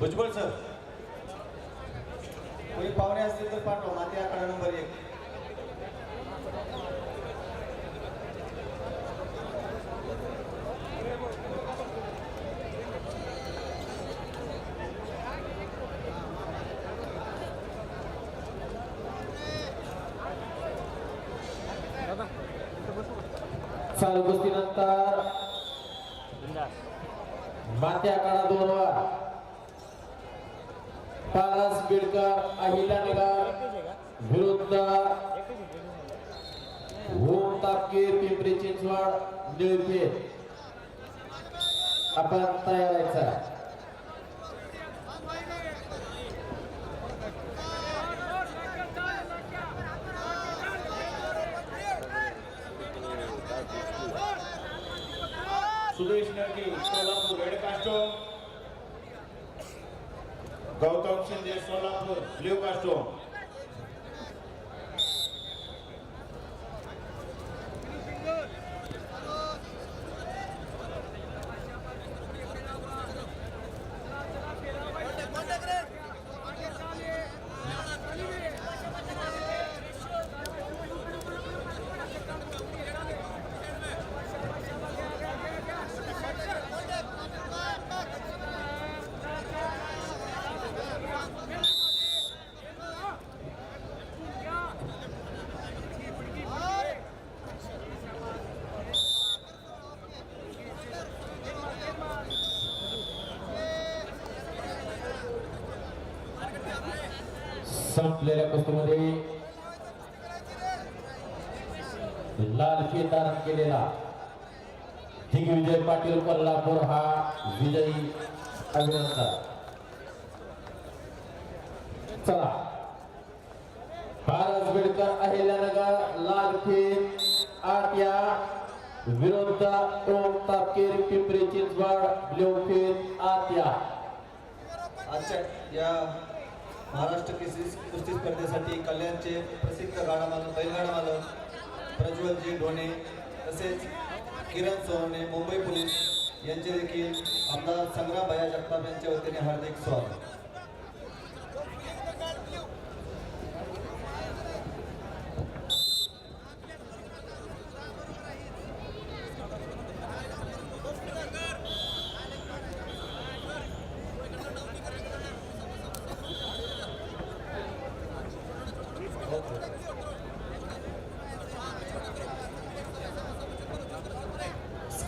Bhujbal sir. कोणी पाहुणे असतील तर पाठवा. माती आकडा नंबर एक. चालू कुस्तीनंतर. मात्या काळा दोन वर. पारस बिडकर अहिल्यानगर विरुद्ध ओम तापकीर पिंपरी चिंचवड निळपेठ आपण तयार व्हायचा Sudesh Narke Solapur red costume Gautam Shinde Solapur blue costume संपलेल्या कुस्तीमध्ये लाल फी धारण केलेला दिग्विजय पाटील कोल्हापूर हा विजयी अभिनंदन. चला. भारत बेडकर अहिल्यानगर लाल फीत आट्या विरुद्ध ओम तापकीर पिंपरी चिंचवड ब्ल्यू फीत आत्या आजच्या या महाराष्ट्र केसरी कुस्ती स्पर्धेसाठी कल्याणचे प्रसिद्ध गाडा मालक बैलगाडा मालक प्रज्वलजी ढोणे तसेच किरण सोहने मुंबई पोलीस यांचे देखील आमदार संग्राम भया जगताप यांच्या वतीने हार्दिक स्वागत.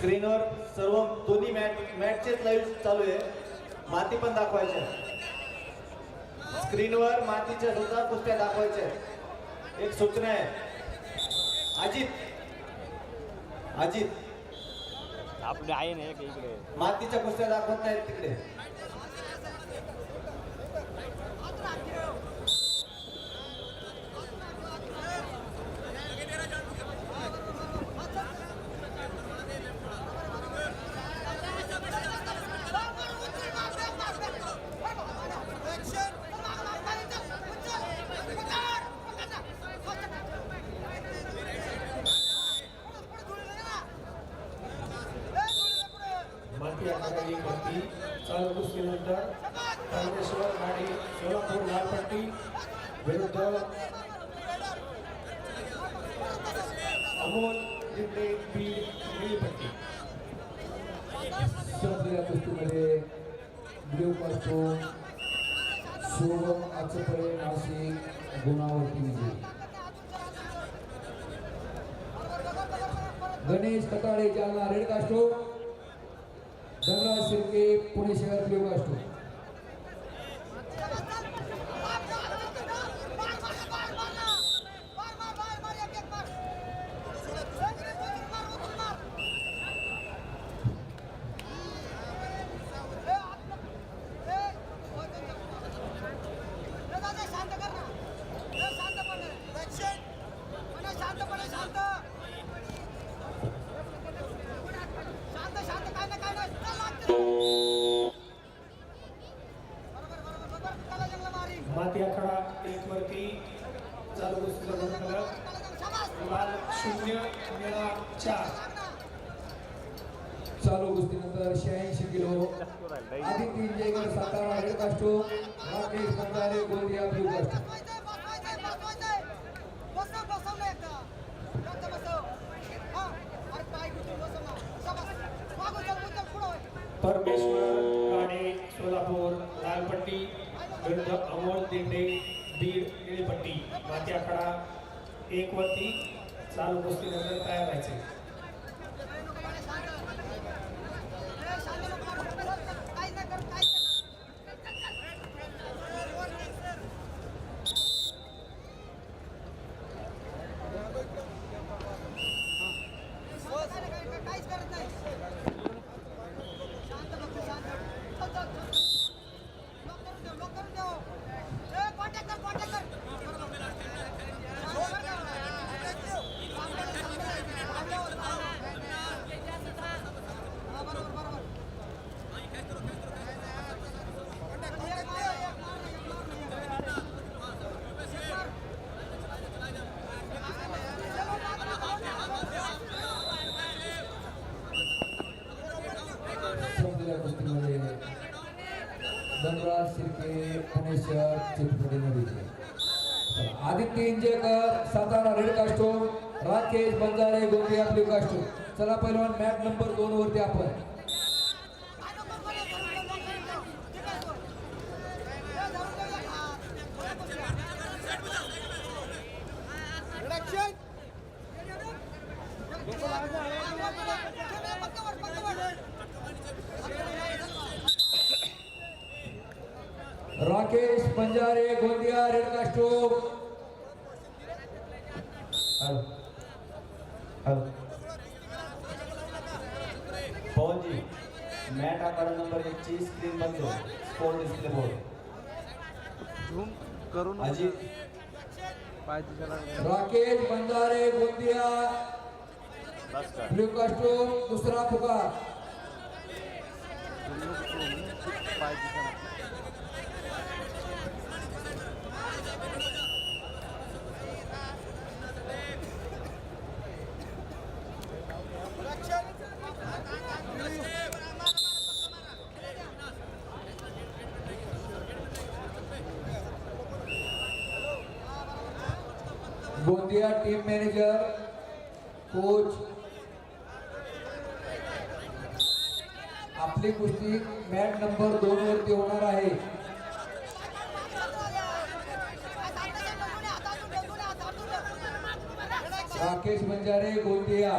स्क्रीनवर सर्व दोन्ही मॅच मॅचचेच लाईव्ह चालू आहे. माती पण दाखवायच्या स्क्रीनवर मातीच्या सुद्धा कुस्त्या दाखवायच्या. एक सूचना आहे. अजित. अजित. आपले आहे ना इकडे. मातीच्या कुस्त्या दाखवत नाहीत तिकडे. माती आखाडी भरती चालू कुस्तीनंतर परमेश्वर गाडी सोलापूर लालपट्टी विरुद्ध अमोल जिंदे बीड निळपट्टी. संपलेल्या कुस्तीमध्ये ब्ल्यू कॉस्टोम सोगम आचपळे नाशिक गुणावरती विजयी. गणेश कताळे जालना रेड कास्टो धनराज शिर्के पुणे शहर ब्ल्यू असतो आखाडा एक वरती चालू दोन. लाल शून्य निळा चार. चालू कुस्तीनंतर शहाऐंशी kilo Aditya Jaygad Satara red costume Rakesh Banjare Gondia पुढं होय. परमेश्वर काणे सोलापूर लालपट्टी विरुद्ध अमोल दिंडे बीड निळीपट्टी. माती आखाडा एक वरती चालू कुस्तीनंतर तयार व्हायचे. शिर्के पुणे शहर चित्रपटीने विजय. आदित्य इंजेकर सातारा रेड कास्टूम राकेश बंजारे गोपी आपली कास्टूम चला पहिलवान मॅट नंबर दोन वरती आपण. Banjare Gondia red costume hello. Hello. Pavanji mat आकडा नंबर एकची स्क्रीन बंद करू score display board Ajit. Rakesh Banjare Gondia. Blue costume दुसरा पुकार गोंदिया टीम मॅनेजर कोच आपली कुस्ती मॅट नंबर दोन वरती होणार आहे. राकेश बंजारे गोंदिया.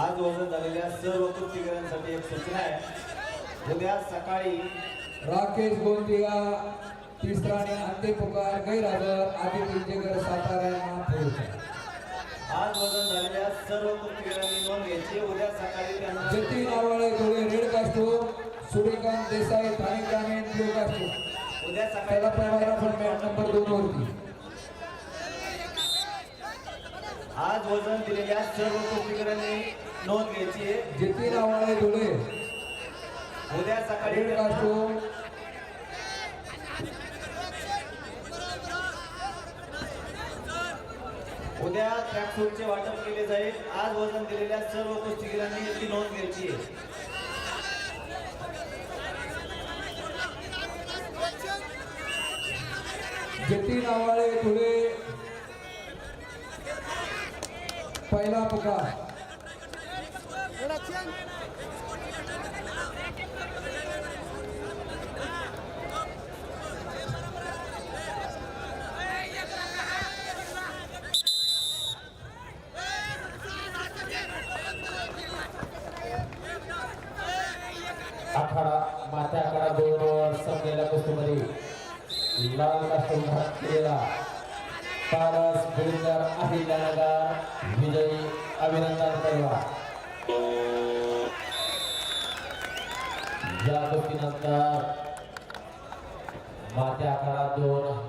आज वजन झालेल्या सर्व कुस्तीगिरांसाठी एक सूचना आहे. उद्या सकाळी राकेश गोंदिया तिसरा आणि अंतिम पुकार गैरहजर आदित्य इंजेकर सातारा. आज वजन झालेल्या सर्व कुस्तीगिरांनी नोंद घ्यायची उद्या सकाळी त्यांना जतीन आवळे धुळे रेड कास्टूम सूर्यकांत देसाई ठाणे ग्रामीण ब्ल्यू कास्टूम उद्या सकाळी नंबर दोन वरती. आज वजन दिलेल्या सर्व कुस्तीगिरांनी नोंद घ्यायची आहे. जतीन आवळे धुळे उद्या सकाळी कास्टूम उद्या ट्रॅकसूटचे वाटप केले जाईल. आज वजन दिलेल्या सर्व कुस्तीगिरांनी याची नोंद घ्यायची आहे. जतीन आवळे धुळे पहिला पुकार आखाडा माथ्या आखाडा दोन वर संपलेल्या कुस्तीमध्ये लाल कास्टूम घातलेला पारस बिल्डर अहिल्यानगर विजयी अभिनंदन करवा. या कुस्तीनंतर माथ्या आखाडा दोन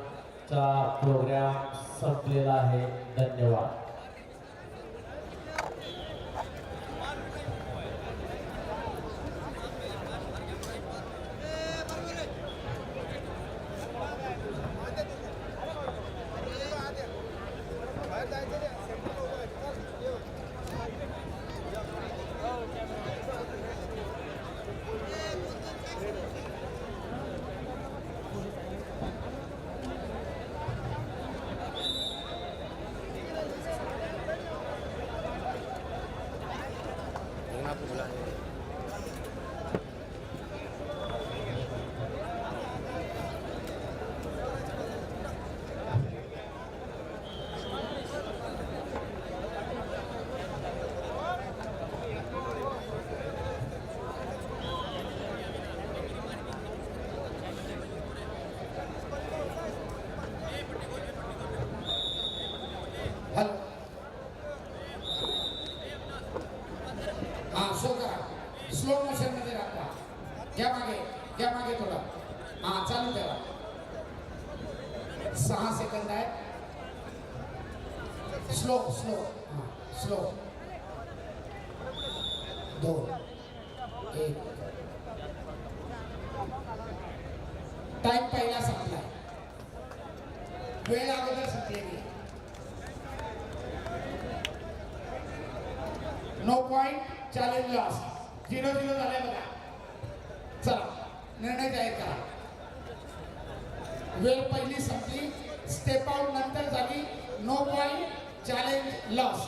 चा प्रोग्राम संपलेला आहे. धन्यवाद. सहा सेकंद आहे. स्लो स्लो स्लो दोन एक. टाइम पहिला संपला वेळ अगोदर संपलेली no point challenge loss zero zero झाले बघा. चला निर्णय जाहीर करा. वेळ पहिली संपली. स्टेप आउट नंतर झाली. No point challenge loss